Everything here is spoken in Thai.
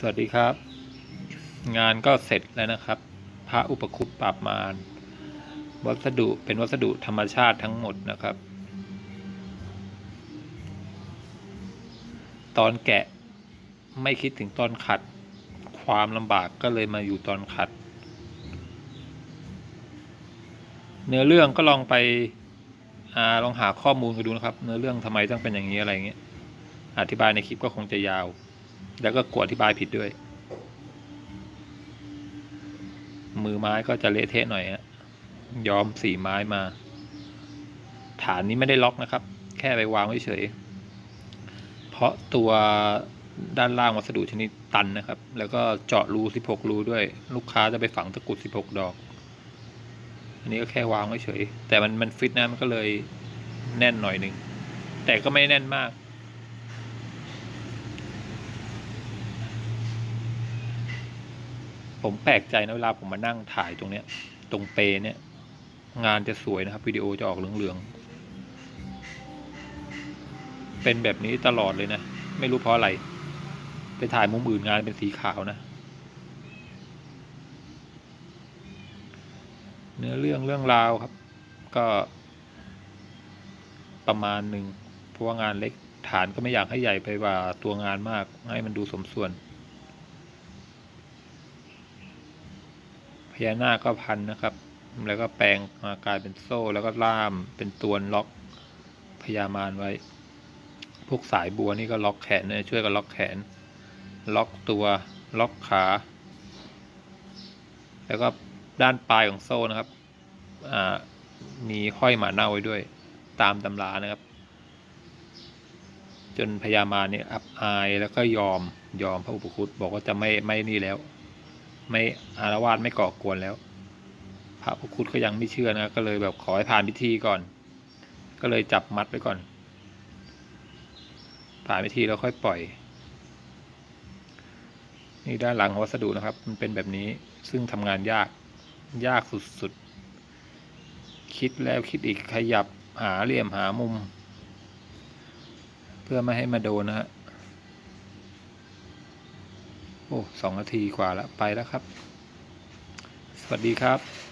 สวัสดีครับ งานก็เสร็จแล้วนะครับ พระอุปคุตปราบมารวัสดุเป็นวัสดุธรรมชาติทั้งหมดนะครับ ตอนแกะไม่คิดถึงตอนขัด ความลำบากก็เลยมาอยู่ตอนขัด เนื้อเรื่องก็ลองไปอลองหาข้อมูลกันดูนะครับ เนื้อเรื่องทำไมต้องเป็นอย่างนี้อะไรเงี้ยอธิบายในคลิปก็คงจะยาว แล้วก็กลัวอธิบายผิดด้วย มือไม้ก็จะเละเทะหน่อยฮะย้อมสีไม้มา ฐานนี้ไม่ได้ล็อกนะครับ แค่ไปวางไว้เฉย เพราะตัวด้านล่างวัสดุชนิดตันนะครับ แล้วก็เจาะรู 16 รูด้วย ลูกค้าจะไปฝังตะกุด 16 ดอก อันนี้ก็แค่วางไว้เฉย แต่มันมันฟิตนะมันก็เลยแน่นหน่อยหนึ่ง แต่ก็ไม่แน่นมาก ผมแปลกใจนะเวลาผมมานั่งถ่ายตรงเนี้ย ตรงเปเนี่ย งานจะสวยนะครับวิดีโอจะออกเหลืองๆเป็นแบบนี้ตลอดเลยนะ ไม่รู้เพราะอะไร ไปถ่ายมุมอื่นงานเป็นสีขาวนะ เนื้อเรื่องเรื่องราวครับ ก็ ประมาณหนึ่งเพราะว่างานเล็กฐานก็ไม่อยากให้ใหญ่ไปกว่าตัวงานมาก ให้มันดูสมส่วน ญานาคก็พันนะครับ แล้วก็แปลงมากลายเป็นโซ่ แล้วก็ล่ามเป็นตัวล็อกพญามารไว้ พวกสายบัวนี่ก็ล็อกแขนเนี่ยช่วยกันล็อกแขน ล็อกตัว ล็อกขา แล้วก็ด้านปลายของโซ่นะครับ อ่า มีห้อยหมาเน่าไว้ด้วย ตามตำรานะครับ จนพญามารเนี่ยอับอายแล้วก็ยอมยอมพระอุปคุตบอกว่าจะไม่ไม่นี่แล้ว ไม่อารวาสไม่ก่อกวนแล้ว พระพุทธก็ยังไม่เชื่อนะก็เลยแบบขอให้ผ่านพิธีก่อน ก็เลยจับมัดไว้ก่อน ผ่านพิธีแล้วค่อยปล่อย นี่ด้านหลังของวัสดุนะครับ มันเป็นแบบนี้ซึ่งทำงานยากยากสุดๆ คิดแล้วคิดอีกขยับหาเหลี่ยมหามุม เพื่อไม่ให้มาโดนนะฮะ โอ้ สองนาทีกว่าแล้วไปแล้วครับ สวัสดีครับ